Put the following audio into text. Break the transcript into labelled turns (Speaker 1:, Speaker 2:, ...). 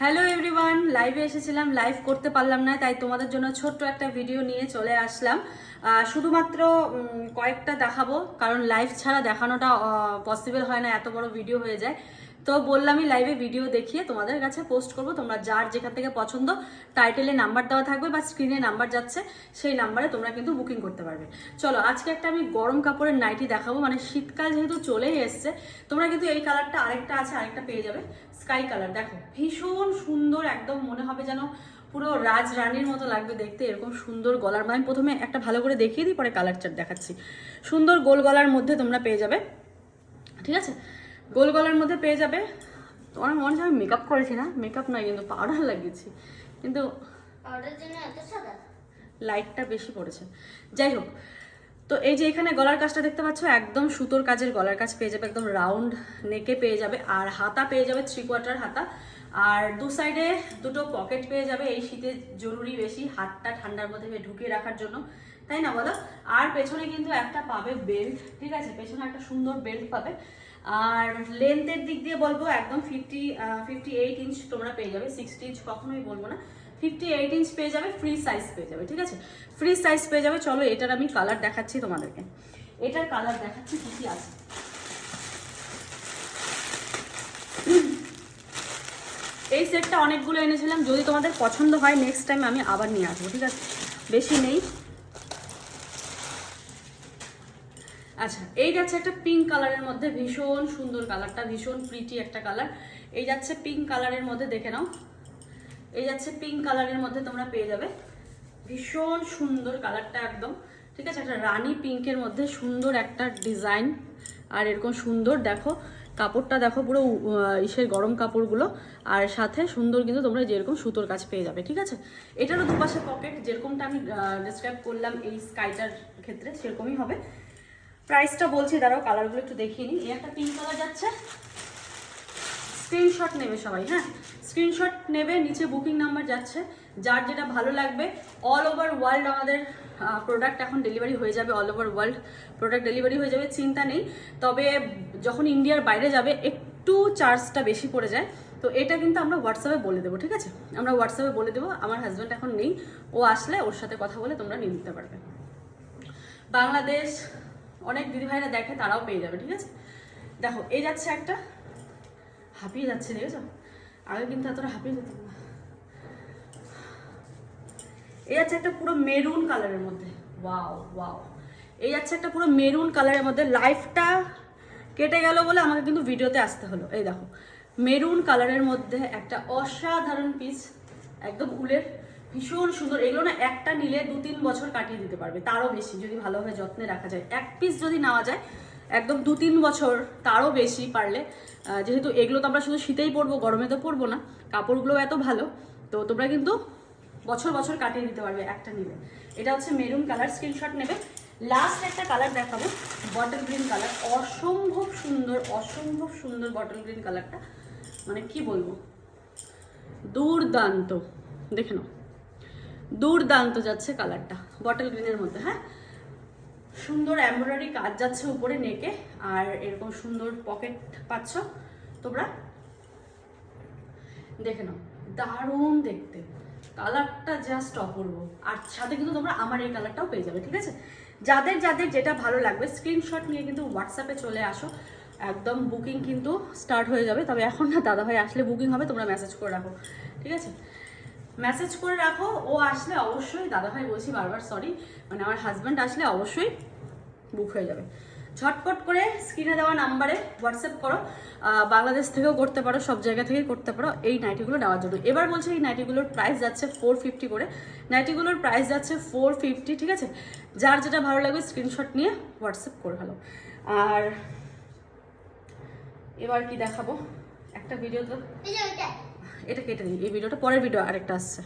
Speaker 1: Hello everyone লাইভে এসেছিলাম live করতে পারলাম না, তাই তোমাদের জন্য ছোট্ট একটা ভিডিও নিয়ে চলে আসলাম। শুধুমাত্র কয়েকটা দেখাবো, কারণ লাইভ ছাড়া দেখানোটা পসিবল হয় না, এত বড় ভিডিও হয়ে যায়। তো বললামই লাইভে ভিডিও দেখিয়ে তোমাদের কাছে পোস্ট করব। তোমরা যার যেখান থেকে পছন্দ টাইটেলে নাম্বার দেওয়া থাকবে বা স্ক্রিনে নাম্বার যাচ্ছে, সেই নাম্বারে তোমরা কিন্তু বুকিং করতে পারবে। চলো, আজকে একটা আমি গরম কাপড়ের নাইটি দেখাবো। মানে শীতকাল যেহেতু চলেই এসছে, তোমরা কিন্তু এই কালারটা আরেকটা আছে, আরেকটা পেয়ে যাবে। স্কাই কালার দেখো, ভীষণ সুন্দর, একদম মনে হবে যেন পুরো রাজ রানীর মতো লাগবে দেখতে, এরকম সুন্দর গলার। মানে প্রথমে একটা ভালো করে দেখিয়ে দিই, পরে কালার চার্ট দেখাচ্ছি। সুন্দর গোল গলার মধ্যে তোমরা পেয়ে যাবে। ঠিক আছে? গোল গলার মধ্যে পেয়ে যাবে। তোমার মনে হচ্ছে আমি মেকআপ করেছি না মেকআপ নয় কিন্তু পাউডার লাগিয়েছি। কিন্তু লাইটটা বেশি পড়েছে। যাই হোক তো এই যে এখানে গলার কাজটা দেখতে পাচ্ছ একদম সুতোর কাজের গলার কাজ পেয়ে যাবে একদম রাউন্ড নেকে পেয়ে যাবে আর হাতা পেয়ে যাবে থ্রি কোয়ার্টার হাতা। আর দু সাইডে দুটো পকেট পেয়ে যাবে এই শীতে জরুরি বেশি হাতটা ঠান্ডার মধ্যে ঢুকিয়ে রাখার জন্য। তাই না বলো? আর পেছনে কিন্তু একটা পাবে বেল্ট ঠিক আছে? পেছনে একটা সুন্দর বেল্ট পাবে। আর লেন্থের দিক দিয়ে বলব, একদম ফিফটি ফিফটি এইট ইঞ্চ তোমরা পেয়ে যাবে সিক্সটি ইঞ্চ কখনোই বলব না। ফিফটি এইট ইঞ্চ পেয়ে যাবে ফ্রি সাইজ পেয়ে যাবে, ঠিক আছে? ফ্রি সাইজ পেয়ে যাবে, চলো এটার আমি কালার দেখাচ্ছি তোমাদেরকে। এটার কালার দেখাচ্ছি কি কি আছে। এই সেটটা অনেকগুলো এনেছিলাম, যদি তোমাদের পছন্দ হয় নেক্সট টাইম আমি আবার নিয়ে আসব, ঠিক আছে? বেশি নেই। আচ্ছা এই যাচ্ছে একটা পিঙ্ক কালারের মধ্যে ভীষণ সুন্দর কালারটা ভীষণ প্রিটি একটা কালার এই যাচ্ছে পিঙ্ক কালারের মধ্যে দেখে নাও। এই যাচ্ছে পিঙ্ক কালারের মধ্যে তোমরা পেয়ে যাবে। ভীষণ সুন্দর কালারটা একদম। ঠিক আছে, একটা রানি পিঙ্কের মধ্যে সুন্দর একটা ডিজাইন আর এরকম সুন্দর দেখো, কাপড়টা দেখো পুরো ইসের গরম কাপড়গুলো। আর সাথে সুন্দর কিন্তু তোমরা যেরকম সুতোর কাজ পেয়ে যাবে, ঠিক আছে? এটারও দুপাশে পকেট যেরকমটা আমি ডিসক্রাইব করলাম এই স্কাইটার ক্ষেত্রে, সেরকমই হবে। প্রাইসটা বলছি, দাঁড়াও কালারগুলো একটু দেখিয়ে নিই। একটা পিঙ্ক কালার যাচ্ছে। স্ক্রিনশট নেবে সবাই হ্যাঁ? স্ক্রিনশট নেবে, নিচে বুকিং নাম্বার যাচ্ছে। যার যেটা ভালো লাগবে অল ওভার ওয়ার্ল্ড আমাদের প্রোডাক্ট এখন ডেলিভারি হয়ে যাবে all over world product delivery হয়ে যাবে, চিন্তা নেই। তবে যখন ইন্ডিয়ার বাইরে যাবে, একটু চার্জটা বেশি পড়ে যায়। তো এটা কিন্তু আমরা হোয়াটসঅ্যাপে বলে দেবো, ঠিক আছে? আমরা হোয়াটসঅ্যাপে বলে দেবো, আমার হাজব্যান্ড এখন নেই। ও আসলে ওর সাথে কথা বলে তোমরা নিয়ে নিতে পারবে। বাংলাদেশ অনেক দিদিভাইরা দেখে তারাও পেয়ে যাবে, ঠিক আছে? দেখো এই যাচ্ছে একটা। হাঁপিয়ে যাচ্ছে, দেখেছ? আগে কিন্তু এতটা হাঁপিয়ে যেত এই যাচ্ছে একটা পুরো মেরুন কালারের মধ্যে। Wow wow. এই যাচ্ছে একটা পুরো মেরুন কালারের মধ্যে। লাইফটা কেটে গেল বলে আমাকে কিন্তু ভিডিওতে আসতে হলো। এই দেখো, মেরুন কালারের মধ্যে একটা অসাধারণ পিস একদম উলের। ভীষণ সুন্দর। এগুলো না একটা নিলে দু তিন বছর কাটিয়ে দিতে পারবে। তারও বেশি যদি ভালোভাবে যত্নে রাখা যায়। এক পিস যদি নেওয়া যায়, একদম দু তিন বছর তারও বেশি পারলে যেহেতু এগুলো তো আমরা শুধু শীতেই পরবো, গরমে তো পরবো না কাপড়গুলো এত ভালো, তো তোমরা কিন্তু বছর বছর কাটিয়ে দিতে পারবে একটা নিলে। এটা হচ্ছে মেরুন কালার, স্ক্রিনশট নেবে। লাস্ট একটা কালার দেখাবো বটল গ্রিন কালার। অসম্ভব সুন্দর অসম্ভব সুন্দর বটল গ্রিন কালারটা। মানে কি বলব? দুর্দান্ত। দেখে নাও। দুর্দান্ত যাচ্ছে কালারটা বটল গ্রিনের মধ্যে হ্যাঁ? সুন্দর এমব্রয়ডারি কাজ যাচ্ছে উপরে নেকে, আর এরকম সুন্দর পকেট পাচ্ছ তোমরা। দেখে নাও, দারুণ দেখতে। কালারটা জাস্ট অপূর্ব। আর সাথে কিন্তু তোমরা আমার এই কালারটাও পেয়ে যাবে, ঠিক আছে? যাদের যাদের যেটা ভালো লাগবে স্ক্রিনশট নিয়ে কিন্তু হোয়াটসঅ্যাপে চলে আসো। একদম বুকিং কিন্তু স্টার্ট হয়ে যাবে, তবে এখন না দাদাভাই আসলে বুকিং হবে, তোমরা মেসেজ করে রাখো, ঠিক আছে? মেসেজ করে রাখো। ও আসলে অবশ্যই, দাদাভাই বলছি বারবার সরি মানে আমার হাজব্যান্ড আসলে অবশ্যই বুক হয়ে যাবে। ঝটপট করে স্ক্রিনে দেওয়া নাম্বারে হোয়াটসঅ্যাপ করো। বাংলাদেশ থেকেও করতে পারো, সব জায়গা থেকে করতে পারো এই নাইটিগুলো নেওয়ার জন্য। এবার বলছে এই নাইটিগুলোর প্রাইস যাচ্ছে ফোর ফিফটি করে। নাইটিগুলোর প্রাইস যাচ্ছে ফোর ফিফটি ঠিক আছে? যার যেটা ভালো লাগবে স্ক্রিনশট নিয়ে হোয়াটসঅ্যাপ করে ভালো আর এবার কি দেখাবো? একটা ভিডিও তো। এটা কেটে দিই এই ভিডিওটা পরের ভিডিও আরেকটা আসছে।